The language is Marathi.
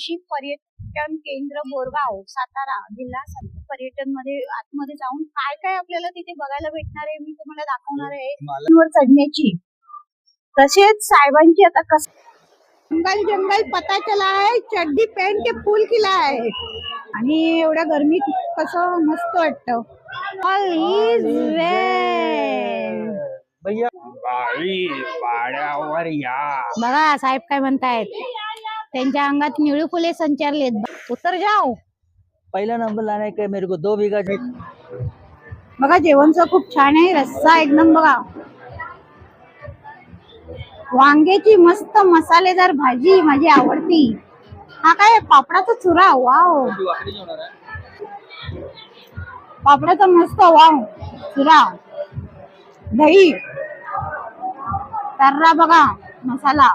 कृषी पर्यटन केंद्र बोरगाव सातारा जिल्हा पर्यटनमध्ये आतमध्ये जाऊन काय काय आपल्याला तिथे बघायला भेटणार आहे मी तुम्हाला दाखवणार आहे. चढण्याची. तसेच साहेबांची आता कस जंगल जंगल पता चला है चड्डी पहन के फूल खिला है आणि एवढ्या गरमीत कसं मस्त वाटतं. ऑल इज वेल भैया बाई पाड्यावर या. बघा साहेब काय म्हणतायत. त्यांच्या अंगात निळू फुले संचारलेत. उत्तर जाओ पहिला नंबर लाने के मेरे को दो बीघा बघा जेवणचं खूप छान आहे. रस्सा एकदम बघा. वांग्याची मस्त मसालेदार भाजी माझी आवडती. हा काय पापडाचा चुरा? वाव. पापडाचा मस्त वाव. चुरा. दही. तर्रा बघा मसाला.